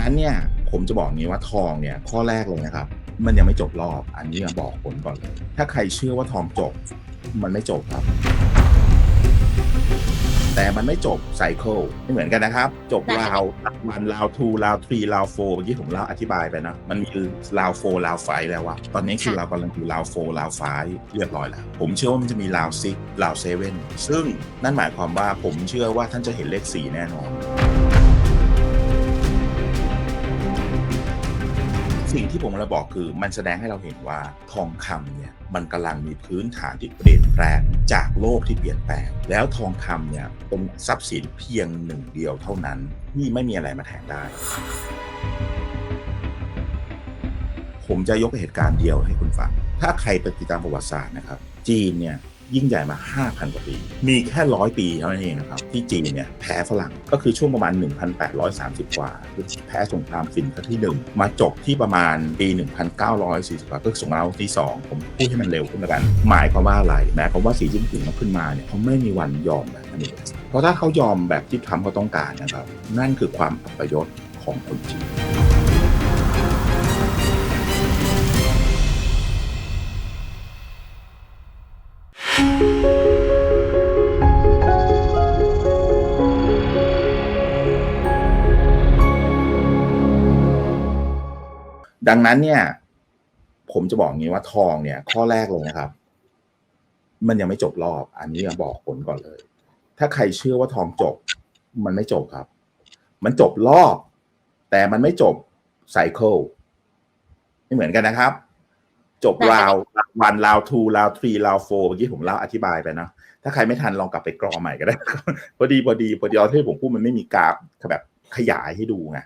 นั้นเนี่ยผมจะบอกงี้ว่าทองเนี่ยข้อแรกเลยนะครับ มันยังไม่จบรอบ อันนี้บอกผลก่อนเลย ถ้าใครเชื่อว่าทองจบ มันไม่จบครับ แต่มันไม่จบไซเคิลไม่เหมือนกันนะครับ จบได้ราววันราวทูราวทรีราวโฟเมื่อกี้ผมเล่าอธิบายไปนะมันมีราวโฟราวไฟแล้ววะตอนนี้คือเรากำลังอยู่ราวโฟราวไฟเรียบร้อยแล้ว ผมเชื่อว่ามันจะมีราวซิกราวเซเว่นซึ่งนั่นหมายความว่าผมเชื่อว่าท่านจะเห็นเลขสี่แน่นอน สิ่งที่ผมเราบอกคือมันแสดงให้เราเห็นว่าทองคำเนี่ยมันกำลังมีพื้นฐานที่เปลี่ยนแปลงจากโลกที่เปลี่ยนแปลง แล้วทองคำเนี่ยเป็นทรัพย์สินเพียงหนึ่งเดียวเท่านั้นที่ไม่มีอะไรมาแทนได้ ผมจะยกเหตุการณ์เดียวให้คุณฟัง ถ้าใครไปติดตามประวัติศาสตร์นะครับ จีนเนี่ย ยิ่งใหญ่มา 5,000 กว่าปี มีแค่ร้อยปีเท่านั้นเองนะครับ ที่จีนเนี่ยแพ้ฝรั่งก็คือช่วงประมาณ 1,830 กว่าคือแพ้สงครามฟินครั้งที่ 1 มาจบที่ประมาณปี 1,940กว่าก็สงครามที่ 2 ผมพูดให้มันเร็วขึ้นแล้วกัน หมายความว่าอะไรหมายความว่าสีจิ้นผิงเขาขึ้นมาเนี่ยเขาไม่มีวันยอมแบบนั้นเองเพราะถ้าเขายอมแบบที่ทรัมป์เขาต้องการนะครับ นั่นคือความอัปยศของคนจีน งนั้นเนี่ย ผมจะบอกงี้ว่าทองเนี่ย ข้อแรกเลยนะครับ มันยังไม่จบรอบ อันนี้บอกผลก่อนเลย ถ้าใครเชื่อว่าทองจบ มันไม่จบครับ มันจบรอบ แต่มันไม่จบไซเคิลไม่เหมือนกันนะครับ จบราววันราวทูราวทรีราวโฟเมื่อกี้ผมเล่าอธิบายไปเนาะถ้าใครไม่ทันลองกลับไปกรอใหม่ก็ได้ พอดีพอดีพอดีเอาที่ผมพูดมันไม่มีกราฟแบบขยายให้ดูไง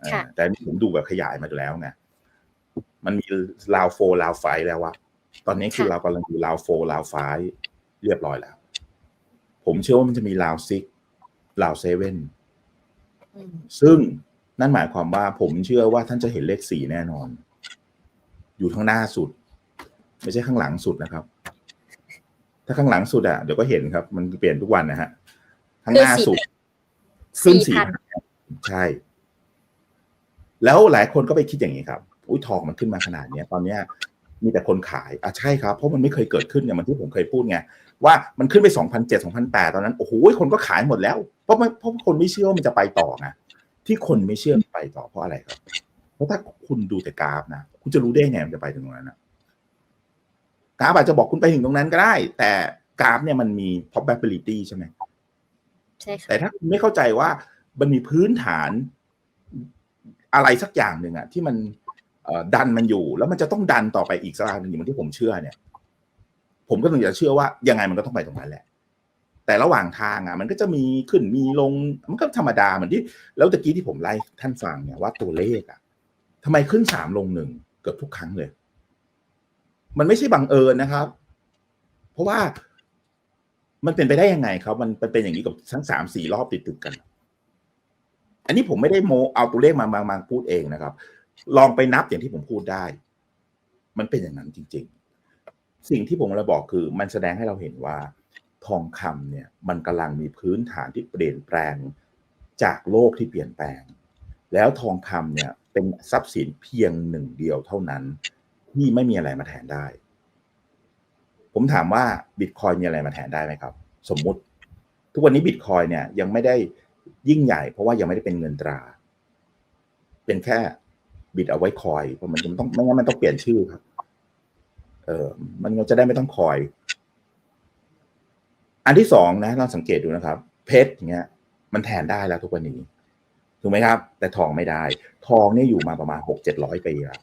เออค่ะแต่อันนี่ผมดูแบบขยายมาแล้วไง มันมีราวโฟราวไฟแล้วอะตอนนี้คือค่ะเรากำลังอยู่ราวโฟราวไฟเรียบร้อยแล้ว ผมเชื่อว่ามันจะมีราวซิกราวเซเว่นอืมซึ่งนั่นหมายความว่าผมเชื่อว่าท่านจะเห็นเลขสี่แน่นอน อยู่ข้างหน้าสุด ไม่ใช่ข้างหลังสุดนะครับ ถ้าข้างหลังสุดอะเดี๋ยวก็เห็นครับ มันเปลี่ยนทุกวันนะฮะข้างหน้าสุดขึ้นสี่สี่พันใช่ แล้วหลายคนก็ไปคิดอย่างนี้ครับ อุ้ยทองมันขึ้นมาขนาดเนี้ยตอนเนี้ยมีแต่คนขายอะใช่ครับ เพราะมันไม่เคยเกิดขึ้นอย่างมันที่ผมเคยพูดไงว่ามันขึ้นไปสองพันเจ็ดสองพันแปดตอนนั้นโอ้โหคนก็ขายหมดแล้ว เพราะมันเพราะคนไม่เชื่อว่ามันจะไปต่อไงที่คนไม่เชื่อมันไปต่อเพราะอะไรครับ เพราะถ้าคุณดูแต่กราฟนะคุณจะรู้ได้ไงมันจะไปถึงตรงนั้นนะกราฟอาจจะบอกคุณไปถึงตรงนั้นก็ได้ แต่กราฟเนี่ยมันมี probability ใช่ไหมใช่ค่ะแต่ถ้าคุณไม่เข้าใจว่ามันมีพื้นฐานอะไรสักอย่างหนึ่งอะที่มันเอ่อ ดันมันอยู่ แล้วมันจะต้องดันต่อไปอีกสักทางหนึ่งอย่างที่ผมเชื่อเนี่ย ผมก็ต้องจะเชื่อว่ายังไงมันก็ต้องไปตรงนั้นแหละ แต่ระหว่างทางอะ มันก็จะมีขึ้นมีลงมันก็ธรรมดาเหมือนที่ แล้วตะกี้ที่ผมไล่ท่านฟังเนี่ยว่าตัวเลขอะทำไมขึ้นสามลงหนึ่งเกือบทุกครั้งเลย มันไม่ใช่บังเอิญนะครับ เพราะว่ามันเป็นไปได้ยังไงครับมันเป็นอย่างนี้กับทั้งสามสี่รอบติดติดกัน อันนี้ผมไม่ได้โมเอาตัวเลขมามามาพูดเองนะครับ ลองไปนับอย่างที่ผมพูดได้ มันเป็นอย่างนั้นจริง ๆ สิ่งที่ผมเราบอกคือ มันแสดงให้เราเห็นว่า ทองคำเนี่ย มันกำลังมีพื้นฐานที่เปลี่ยนแปลงจากโลกที่เปลี่ยนแปลง แล้วทองคำเนี่ย เป็นทรัพย์สินเพียงหนึ่งเดียวเท่านั้น ที่ไม่มีอะไรมาแทนได้ ผมถามว่าบิตคอยมีอะไรมาแทนได้ไหมครับ สมมุติ ทุกวันนี้บิตคอยเนี่ยยังไม่ได้ยิ่งใหญ่เพราะว่ายังไม่ได้เป็นเงินตรา เป็นแค่ บิตเอาไว้คอยเพราะมันมันต้องไม่งั้นมันต้องเปลี่ยนชื่อครับ เออมันจะได้ไม่ต้องคอย อันที่สองนะลองสังเกตดูนะครับ เพชรอย่างเงี้ย มันแทนได้แล้วทุกวันนี้ถูกไหมครับ แต่ทองไม่ได้ ทองเนี่ยอยู่มาประมาณหกเจ็ดร้อยปีแล้ว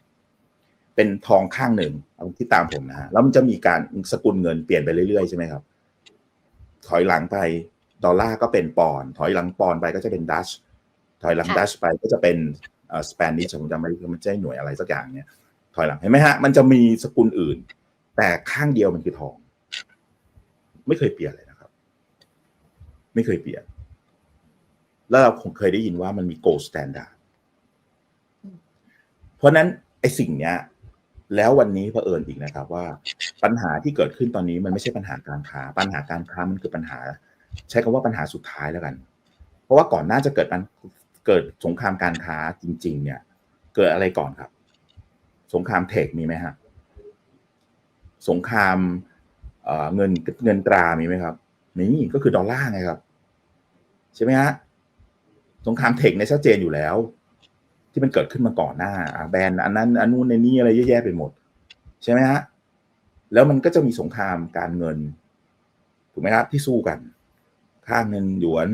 เป็นทองข้างหนึ่งเอาที่ตามผมนะฮะแล้วมันจะมีการสกุลเงินเปลี่ยนไปเรื่อยๆใช่ไหมครับ ถอยหลังไปดอลลาร์ก็เป็นปอนด์ถอยหลังปอนด์ไปก็จะเป็นดัชถอยหลังค่ะดัชไปก็จะเป็นเอ่อ สเปนิชผมจำไม่ได้มันจะหน่วยอะไรสักอย่างเนี่ยถอยหลังเห็นไหมฮะ มันจะมีสกุลอื่น แต่ข้างเดียวมันคือทอง ไม่เคยเปลี่ยนเลยนะครับ ไม่เคยเปลี่ยน แล้วเราคงเคยได้ยินว่ามันมี gold standard เพราะนั้นไอ้สิ่งเนี้ย แล้ววันนี้เผอิญอีกนะครับ ว่าปัญหาที่เกิดขึ้นตอนนี้มันไม่ใช่ปัญหาการค้า ปัญหาการค้ามันคือปัญหา ใช้คำว่าปัญหาสุดท้ายแล้วกัน เพราะว่าก่อนหน้าจะเกิดปัญ เกิดสงครามการค้าจริง ๆ เนี่ย เกิดอะไรก่อนครับ สงครามเทคมีไหมฮะสงครามเอ่อเงินเงินตรามีไหมครับมีก็คือดอลลาร์ไงครับ ใช่ไหมฮะสงครามเทคเนี่ยชัดเจนอยู่แล้ว ที่มันเกิดขึ้นมาก่อนหน้าแบรนด์อันนั้นอันนู้นในนี้อะไรเยอะแยะไปหมด ใช่ไหมฮะแล้วมันก็จะมีสงครามการเงิน ถูกไหมครับที่สู้กัน ค่าเงินหยวน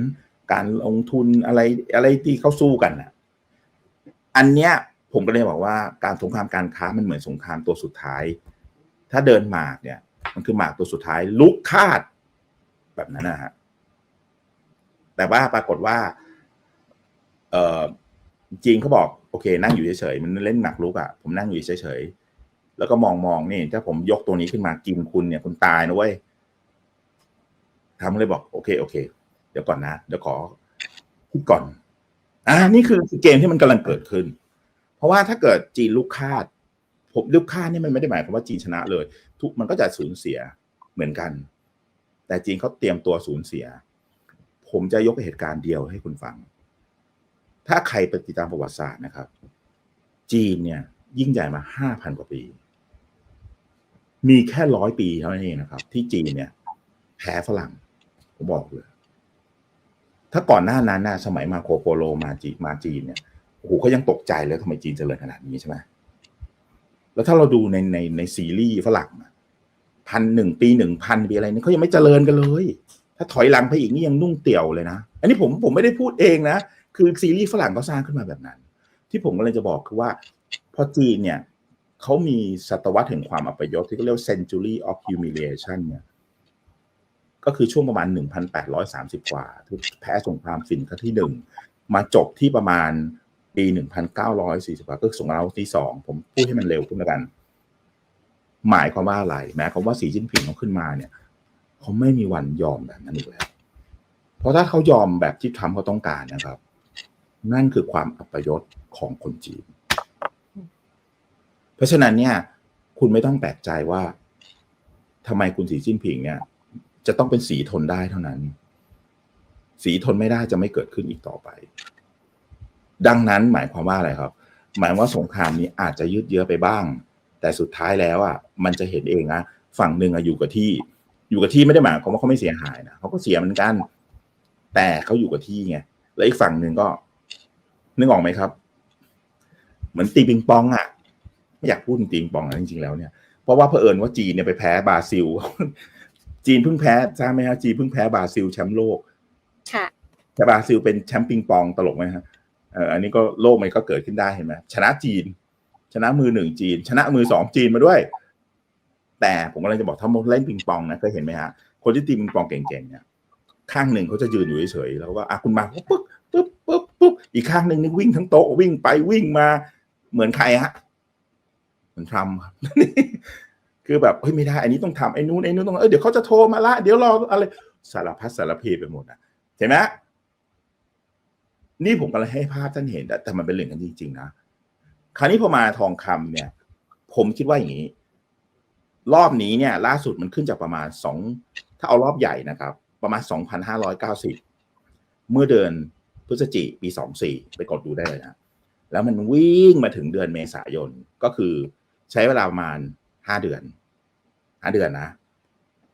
การลงทุนอะไรอะไรที่เขาสู้กันอะ อันเนี้ยผมก็เลยบอกว่าการสงครามการค้ามันเหมือนสงครามตัวสุดท้าย ถ้าเดินหมากเนี่ย มันคือหมากตัวสุดท้าย ลุกคาดแบบนั้นนะฮะแต่ว่าปรากฏว่า เออจีนเขาบอกโอเค นั่งอยู่เฉยๆมันเล่นหมากลุกอะ่ะผมนั่งอยู่เฉยๆแล้วก็มองมองนี่ถ้าผมยกตัวนี้ขึ้นมากินคุณเนี่ยคุณตายนะเว้ยทำเลยบอกโอเคโอเค เดี๋ยวก่อนนะ เดี๋ยวขอคิดก่อน อ่า นี่คือเกมที่มันกำลังเกิดขึ้น เพราะว่าถ้าเกิดจีนลูกคาดผมลูกคาดนี่มันไม่ได้หมายความว่าจีนชนะเลย ทุกมันก็จะสูญเสียเหมือนกัน แต่จีนเขาเตรียมตัวสูญเสีย ผมจะยกเหตุการณ์เดียวให้คุณฟัง ถ้าใครไปติดตามประวัติศาสตร์นะครับ จีนเนี่ย ยิ่งใหญ่มาห้าพันกว่าปี มีแค่ร้อยปีเท่านั้นเองนะครับ ที่จีนเนี่ย แพ้ฝรั่งผมบอกเลย ถ้าก่อนหน้านั้นนะสมัยมาโคโปโลมาจีมาจีนเนี่ยโอ้โหเขายังตกใจเลยทำไมจีนเจริญขนาดนี้ใช่ไหมแล้วถ้าเราดูในในในซีรีส์ฝรั่งพันหนึ่งปีหนึ่งพันปีอะไรนี่เขายังไม่เจริญกันเลย ถ้าถอยหลังไปอีกนี่ยังนุ่งเตี่ยวเลยนะ อันนี้ผมผมไม่ได้พูดเองนะ คือซีรีส์ฝรั่งก็สร้างขึ้นมาแบบนั้น ที่ผมกำลังจะบอกคือว่าพอจีนเนี่ยเขามีศตวรรษแห่งความอัปยศที่เขาเรียกว century of humiliation เนี่ย ก็คือช่วงประมาณ 1,830 กว่าที่แพ้สงครามฝิ่นครั้งที่หนึ่งมาจบที่ประมาณปี 1,940กว่าก็คือสงครามที่สองผมพูดให้มันเร็วขึ้นแล้วกัน หมายความว่าอะไรหมายความว่าสีจิ้นผิงเขาขึ้นมาเนี่ยเขาไม่มีวันยอมแบบนั้นอีกแล้ว เพราะถ้าเขายอมแบบที่ทรัมป์เขาต้องการนะครับ นั่นคือความอัปยศของคนจีน เพราะฉะนั้นเนี่ย คุณไม่ต้องแปลกใจว่าทำไมคุณสีจิ้นผิงเนี่ย จะต้องเป็นสีทนได้เท่านั้น สีทนไม่ได้จะไม่เกิดขึ้นอีกต่อไป ดังนั้นหมายความว่าอะไรครับ หมายว่าสงครามนี้อาจจะยืดเยื้อไปบ้าง แต่สุดท้ายแล้วอะมันจะเห็นเองนะฝั่งหนึ่งอยู่กับที่ อยู่กับที่ไม่ได้หมายความว่าเขาไม่เสียหายนะเขาก็เสียเหมือนกัน แต่เขาอยู่กับที่ไงแล้วอีกฝั่งหนึ่งก็ นึกออกไหมครับ เหมือนตีปิงปองอะไม่อยากพูดถึงตีปิงปองนะจริงๆแล้วเนี่ยเพราะว่าเผอิญว่าจีนเนี่ยไปแพ้บราซิล จีนเพิ่งแพ้ทราบไหมฮะจีนเพิ่งแพ้บราซิลแชมป์โลก ค่ะ แต่บราซิลเป็นแชมป์ปิงปองตลกไหมฮะเอออันนี้ก็โลกมันก็เกิดขึ้นได้เห็นไหมชนะจีน ชนะมือหนึ่งจีน ชนะมือสองจีนมาด้วย แต่ผมกำลังจะบอกถ้าเล่นปิงปองนะเคยเห็นไหมฮะคนที่ตีปิงปองเก่งๆเนี่ยข้างหนึ่งเขาจะยืนอยู่เฉยๆแล้วก็อะคุณมาปุ๊บปุ๊บปุ๊บปุ๊บอีกข้างหนึ่งนี่วิ่งทั้งโต๊ะวิ่งไปวิ่งมาเหมือนใครฮะเหมือนทรัมป์ครับ คือแบบเฮ้ยไม่ได้อันนี้ต้องทำไอ้นู้นไอ้นู้นต้องเออเดี๋ยวเขาจะโทรมาละเดี๋ยวรออะไรสารพัดสารเพไปหมดนะเห็นไหมนี่ผมกำลังให้ภาพท่านเห็นแต่แต่มันเป็นเรื่องกันจริง ๆ นะคราวนี้พอมาทองคำเนี่ย ผมคิดว่าอย่างนี้ รอบนี้เนี่ย ล่าสุดมันขึ้นจากประมาณสองถ้าเอารอบใหญ่นะครับ ประมาณสองพันห้าร้อยเก้าสิบเมื่อเดือนพฤศจิปีสองสี่ไปกดดูได้เลยนะแล้วมันวิ่งมาถึงเดือนเมษายนก็คือใช้เวลาประมาณห้าเดือน ห้าเดือนนะ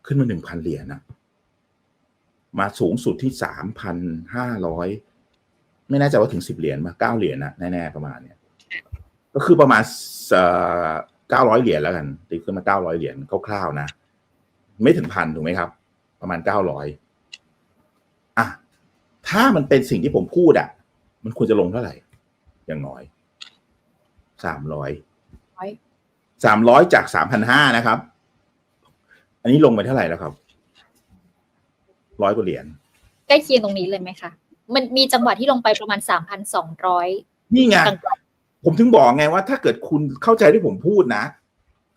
ขึ้นมาหนึ่งพันเหรียญนะมาสูงสุดที่สามพันห้าร้อยไม่แน่ใจว่าถึงสิบเหรียญมาเก้าเหรียญนะแน่ๆประมาณเนี่ยก็คือประมาณเก้าร้อยเหรียญแล้วกันตีขึ้นมาเก้าร้อยเหรียญคร่าวๆนะ ไม่ถึงพันถูกไหมครับ ประมาณเก้าร้อยอะถ้ามันเป็นสิ่งที่ผมพูดอะ มันควรจะลงเท่าไหร่ อย่างน้อยสามร้อยร้อยสามร้อยจากสามพันห้านะครับ อันนี้ลงไปเท่าไหร่แล้วครับ ร้อยกว่าเหรียญใกล้เคียงตรงนี้เลยไหมคะ มันมีจังหวะที่ลงไปประมาณสามพันสองร้อยนี่ไงกลางผมถึงบอกไงว่าถ้าเกิดคุณเข้าใจที่ผมพูดนะ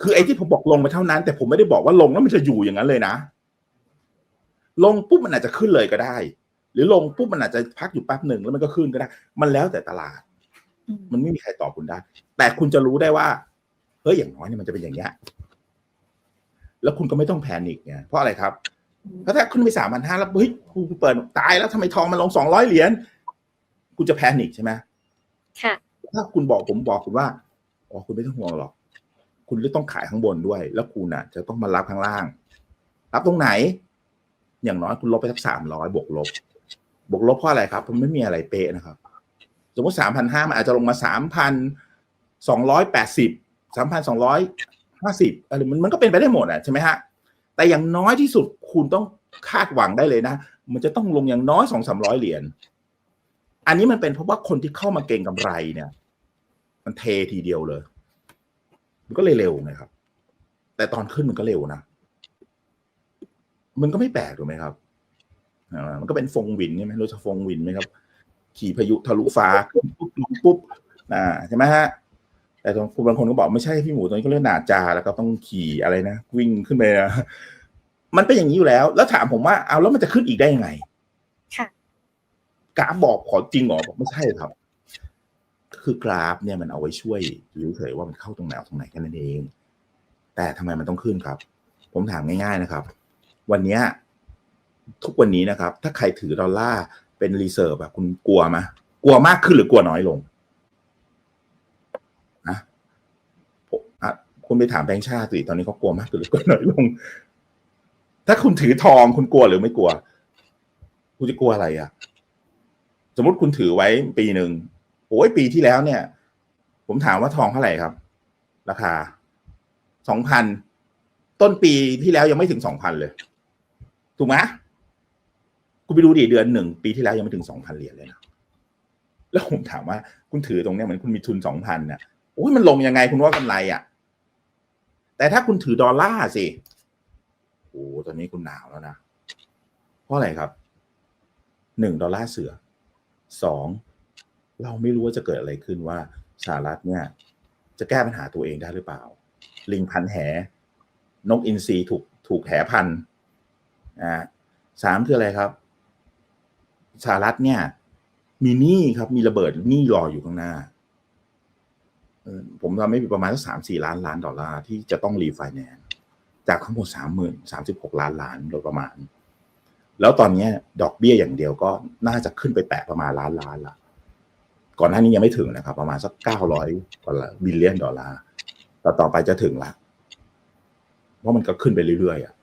คือไอ้ที่ผมบอกลงไปเท่านั้น แต่ผมไม่ได้บอกว่าลงแล้วมันจะอยู่อย่างนั้นเลยนะ ลงปุ๊บมันอาจจะขึ้นเลยก็ได้ หรือลงปุ๊บมันอาจจะพักอยู่แป๊บหนึ่งแล้วมันก็ขึ้นก็ได้ มันแล้วแต่ตลาดอืมมันไม่มีใครตอบคุณได้ แต่คุณจะรู้ได้ว่า เฮ้ยอย่างน้อยเนี่ยมันจะเป็นอย่างเงี้ย แล้วคุณก็ไม่ต้องแพนิคไงเพราะอะไรครับ เพราะถ้าขึ้นไปสามพันห้าแล้วเฮ้ยกูเปิดตายแล้วทำไมทองมันลงสองร้อยเหรียญคุณจะแพนิคใช่ไหมค่ะ ถ้าคุณบอกผมบอกคุณว่าอ๋อคุณไม่ต้องห่วงหรอก คุณจะต้องขายข้างบนด้วย แล้วคุณน่ะ จะต้องมารับข้างล่าง รับตรงไหน อย่างน้อยคุณลบไปสักสามร้อยบวกลบบวกลบเพราะอะไรครับมันไม่มีอะไรเป๊ะนะครับ สมมติสามพันห้ามันอาจจะลงมาสามพันสองร้อยแปดสิบสามพันสองร้อย ห้าสิบอะไรมันมันก็เป็นไปได้หมดอะใช่ไหมฮะแต่อย่างน้อยที่สุดคุณต้องคาดหวังได้เลยนะ มันจะต้องลงอย่างน้อยสองสามร้อยเหรียญอันนี้มันเป็นเพราะว่าคนที่เข้ามาเก่งกำไรเนี่ย มันเททีเดียวเลย มันก็เลยเร็วไงครับ แต่ตอนขึ้นมันก็เร็วนะมันก็ไม่แปลกถูกไหมครับมันก็เป็นฟงวินใช่ไหมรู้จักฟงวินไหมครับ ขี่พายุทะลุฟ้าขึ้นปุ๊บปุ๊บอ่าใช่ไหมฮะ แต่บางคนก็บอกไม่ใช่พี่หมูตอนนี้ก็เรียกหนาจาแล้วก็ต้องขี่อะไรนะวิ่งขึ้นไปนะมันเป็นอย่างนี้อยู่แล้ว แล้วถามผมว่าเอาแล้วมันจะขึ้นอีกได้ยังไงค่ะกราฟบอกขอจริงเหรอบอกไม่ใช่ครับ คือกราฟเนี่ยมันเอาไว้ช่วยรู้เฉยว่ามันเข้าตรงไหนออกตรงไหนแค่นั้นเอง แต่ทำไมมันต้องขึ้นครับ ผมถามง่าย ๆนะครับ วันเนี้ยทุกวันนี้นะครับ ถ้าใครถือดอลลาร์เป็นรีเซิร์ฟแบบคุณกลัวไหมกลัวมากขึ้นหรือกลัวน้อยลงนะผมอะ คุณไปถามแบงค์ชาติสิตอนนี้เขากลัวมากหรือกลัวน้อยลง ถ้าคุณถือทองคุณกลัวหรือไม่กลัว คุณจะกลัวอะไรอะ สมมติคุณถือไว้ปีหนึ่งโอ้ยปีที่แล้วเนี่ย ผมถามว่าทองเท่าไหร่ครับ ราคาสองพันต้นปีที่แล้วยังไม่ถึงสองพันเลย ถูกไหมคุณไปดูดิเดือนหนึ่งปีที่แล้วยังไม่ถึงสองพันเหรียญเลยนะแล้วผมถามว่า คุณถือตรงเนี้ยเหมือนคุณมีทุนสองพันเนี่ยโอ้ยมันลงยังไงคุณว่ากำไรอะ แต่ถ้าคุณถือดอลลาร์สิโอ้ตอนนี้คุณหนาวแล้วนะ เพราะอะไรครับหนึ่งดอลลาร์เสือสองเราไม่รู้ว่าจะเกิดอะไรขึ้นว่าสหรัฐเนี่ย จะแก้ปัญหาตัวเองได้หรือเปล่า ลิงพันแห นกอินทรีถูกถูกแหพันอ่าสามคืออะไรครับสหรัฐเนี่ย มีหนี้ครับมีระเบิดหนี้รออยู่ข้างหน้า ผมทำไม่ผิดประมาณสักสามสี่ล้านล้านดอลลาร์ที่จะต้องรีไฟแนนซ์จากทั้งหมดสามหมื่นสามสิบหกล้านล้านโดยประมาณ แล้วตอนนี้ดอกเบี้ยอย่างเดียวก็น่าจะขึ้นไปแตะประมาณล้านล้านละก่อนหน้านี้ยังไม่ถึงนะครับ ประมาณสักเก้าร้อยกว่าบิลเลียนดอลลาร์แต่ต่อไปจะถึงละเพราะมันก็ขึ้นไปเรื่อยๆอะ